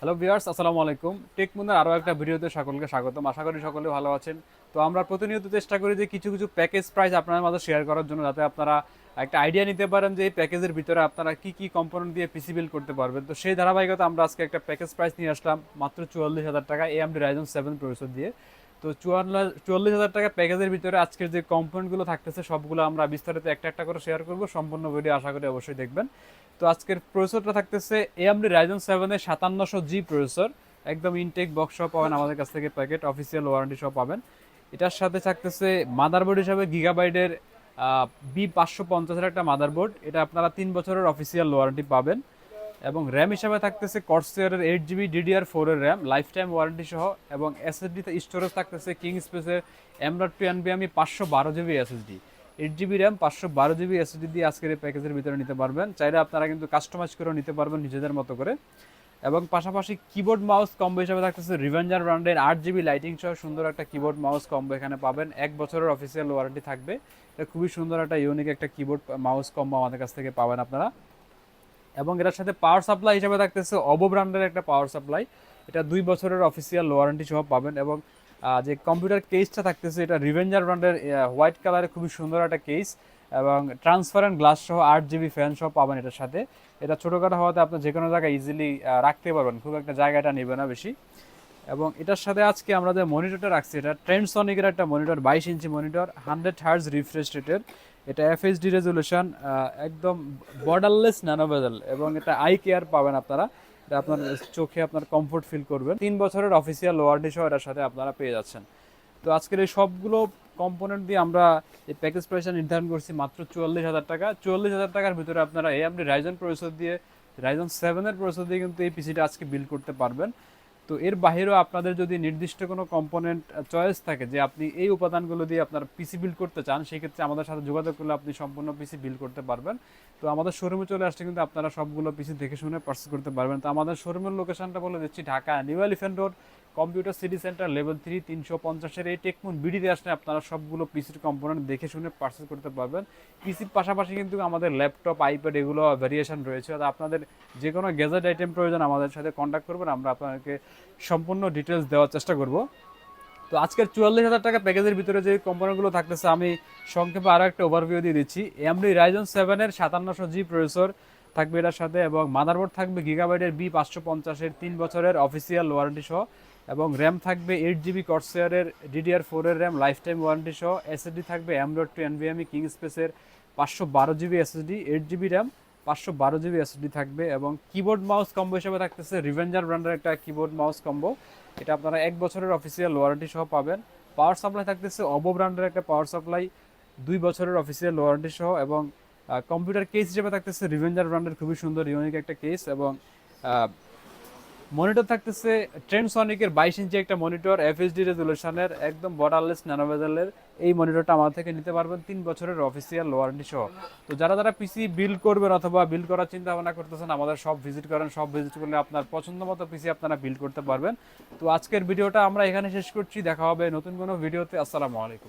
Hello viewers আসসালামু আলাইকুম। Take মুন্দার আরও একটা ভিডিওতে সকলকে স্বাগতম। আশা করি সকলে ভালো আছেন। তো আমরা প্রতিনিয়ত চেষ্টা করি যে কিছু কিছু প্যাকেজ প্রাইস আপনাদের মাঝে শেয়ার করার জন্য, যাতে আপনারা একটা আইডিয়া নিতে পারেন যে এই প্যাকেজের ভিতরে আপনারা কি কি কম্পোনেন্ট দিয়ে পিসি বিল করতে পারবেন। তো সেই ধারাবাহিকতা আমরা আজকে একটা প্যাকেজ প্রাইস নিয়ে আসলাম, মাত্র চুয়াল্লিশ হাজার টাকা এএমডি রাইজন সেভেন প্রসেসর দিয়ে। তো চুয়াল্লিশ চুয়াল্লিশ হাজার টাকা প্যাকেজের ভিতরে আজকের যে কম্পোনেন্টগুলো থাকতেছে সবগুলো আমরা বিস্তারিত একটা একটা করে শেয়ার করব। সম্পূর্ণ ভিডিও আশা করি অবশ্যই দেখবেন। তো আজকের প্রসেসরটা থাকতেছে এএমডি রাইজন সেভেনের সাতান্নশো জি প্রসেসর একদম ইনটেক বক্স সহ পাবেন আমাদের কাছ থেকে প্যাকেট অফিসিয়াল ওয়ারেন্টি সহ পাবেন। এটার সাথে থাকতেছে মাদারবোর্ড হিসাবে গিগাবাইটের বি পাঁচশো পঞ্চাশের একটা মাদারবোর্ড এটা আপনারা তিন বছরের অফিসিয়াল ওয়ারেন্টি পাবেন। এবং র্যাম হিসাবে থাকতেছে কর্সিয়ারের এইট জিবি ডিডিআর ফোরের র্যাম লাইফ টাইম ওয়ারেন্টি সহ, এবং এসএসডিতে স্টোরেজ থাকতেছে কিং স্পেসের এমডট টু এনবিএমই পাঁচশো বারো GB SSD eight GB RAM পাঁচশো বারো জিবি এসএসডি দিয়ে আজকের এই প্যাকেজের ভিতরে নিতে পারবেন। চাইলে আপনারা কিন্তু কাস্টমাইজ করেও নিতে পারবেন নিজেদের মতো করে। এবং পাশাপাশি কিবোর্ড মাউস কম্বো হিসাবে থাকতেছে রিভেঞ্জার ব্র্যান্ডের আট জিবি লাইটিং সহ সুন্দর একটা কিবোর্ড মাউস কম্বো এখানে পাবেন। এক বছরের অফিসিয়াল ওয়ারেন্টি থাকবে। এটা খুবই সুন্দর একটা ইউনিক একটা কিবোর্ড মাউস কম্বো আমাদের কাছ থেকে পাবেন আপনারা। এবং এটার সাথে পাওয়ার সাপ্লাই হিসেবে থাকতেছে অবো ব্র্যান্ডের একটা পাওয়ার সাপ্লাই এটা দুই বছরের অফিসিয়াল ওয়ারেন্টি সহ পাবেন এবং যে কম্পিউটার কেসটা থাকতেছে, এটা রিভেঞ্জার ব্র্যান্ডের হোয়াইট কালারের খুবই সুন্দর একটা কেস এবং ট্রান্সপারেন্ট গ্লাস সহ আট জিবি ফ্যান সহ পাবেন এটার সাথে। এটা ছোটোখাটো হওয়াতে আপনি যে কোনো জায়গায় ইজিলি রাখতে পারবেন, খুব একটা জায়গাটা নেবে না বেশি। এবং এটার সাথে আজকে আমরা যে মনিটরটা রাখছি, এটা ট্রেন্ডসনিকের একটা মনিটর বাইশ inch monitor hundred hertz refresh রেটের এটা এফএইচডি রেজলিউশন একদম বর্ডারলেস ন্যানোভেজেল এবং এটা আই কেয়ার পাবেন আপনারা। এটা আপনার চোখে আপনার কমফোর্ট ফিল করবেন তিন বছরের অফিসিয়াল ওয়ারেন্টি সহ এটার সাথে আপনারা পেয়ে যাচ্ছেন। তো আজকের এই সবগুলো কম্পোনেন্ট দিয়ে আমরা এই প্যাকেজ প্রাইসটা নির্ধারণ করছি মাত্র চুয়াল্লিশ হাজার টাকা। চুয়াল্লিশ হাজার টাকার ভিতরে আপনারা এই আপনি রাইজন প্রসেসর দিয়ে রাইজন সেভেনের প্রসেসর দিয়ে কিন্তু এই পিসিটা আজকে বিল্ড করতে পারবেন। তো এর বাহিরেও আপনাদের যদি নির্দিষ্ট কোনো কম্পোনেন্ট চয়েস থাকে যে আপনি এই উপাদানগুলো দিয়ে আপনার পিসি বিল্ড করতে চান, সেক্ষেত্রে আমাদের সাথে যোগাযোগ করলে আপনি সম্পূর্ণ পিসি বিল্ড করতে পারবেন। তো আমাদের শোরুমে চলে আসলে কিন্তু আপনারা সবগুলো পিসি দেখে শুনে পার্সেস করতে পারবেন। তো আমাদের শোরুমের লোকেশনটা বলে দিচ্ছি, Dhaka new elephant road computer city center level three তিনশো পঞ্চাশের এই টেকমুন বিডিতে আসলে আপনারা সবগুলো পিসির কম্পোনেন্ট দেখে শুনে পার্সেস করতে পারবেন। পিসির পাশাপাশি কিন্তু আমাদের ল্যাপটপ আইপ্যাড এগুলো ভ্যারিয়েশন রয়েছে। তো আপনাদের যে কোনো গ্যাজেট আইটেম প্রয়োজন আমাদের সাথে কন্ট্যাক্ট করবেন, আমরা আপনাদেরকে সম্পূর্ণ ডিটেলস দেওয়ার চেষ্টা করব। তো আজকের চুয়াল্লিশ হাজার টাকা প্যাকেজের ভিতরে যে কোম্পানিগুলো থাকতেছে, আমি সংক্ষেপে আরও একটা ওভারভিউ দিয়ে দিচ্ছি। এমডি রাইজন সেভেনের সাতান্নশো জি প্রসেসর থাকবে এটার সাথে এবং মাদারবোর্ড থাকবে গিগাবাইটের বি পাঁচশো পঞ্চাশের তিন বছরের অফিসিয়াল ওয়ারেন্টি সহ। এবং র্যাম থাকবে এইট জিবি কর্সিয়ারের ডিডিআর ফোরের র্যাম লাইফ টাইম ওয়ারেন্টি সহ এসএসডি থাকবে এমডট টু এনভিএমই কিং স্পেসের পাঁচশো বারো GB SSD eight GB RAM পাঁচশো বারো জিবি এসএসডি থাকবে এবং কিবোর্ড মাউস কম্বো হিসেবে থাকতেছে রিভেঞ্জার ব্র্যান্ডের একটা কিবোর্ড মাউস কম্বো এটা আপনারা এক বছরের অফিসিয়াল ওয়ারেন্টি সহ পাবেন। পাওয়ার সাপ্লাই থাকতেছে অবো ব্র্যান্ডের একটা পাওয়ার সাপ্লাই দুই বছরের অফিসিয়াল ওয়ারেন্টি সহ এবং কম্পিউটার কেস হিসেবে থাকতেছে রিভেঞ্জার ব্র্যান্ডের খুবই সুন্দর ইউনিক একটা কেস এবং মনিটর থাকতেছে ট্রেন্ড সনিকের বাইশ ইঞ্চি একটা মনিটর এফএসডি রেজুলেশনের একদম বর্ডারলেস ন্যানোভেজেলের এই মনিটরটা আমাদের থেকে নিতে পারবেন তিন বছরের অফিসিয়াল ওয়ারেন্টি সহ। তো যারা যারা পিসি বিল করবেন অথবা বিল করার চিন্তা ভাবনা করতেছেন, আমাদের সব ভিজিট করেন, সব ভিজিট করলে আপনার পছন্দ মতো পিসি আপনারা বিল করতে পারবেন। তো আজকের ভিডিওটা আমরা এখানে শেষ করছি, দেখা হবে নতুন কোনো ভিডিওতে, আসসালামু আলাইকুম।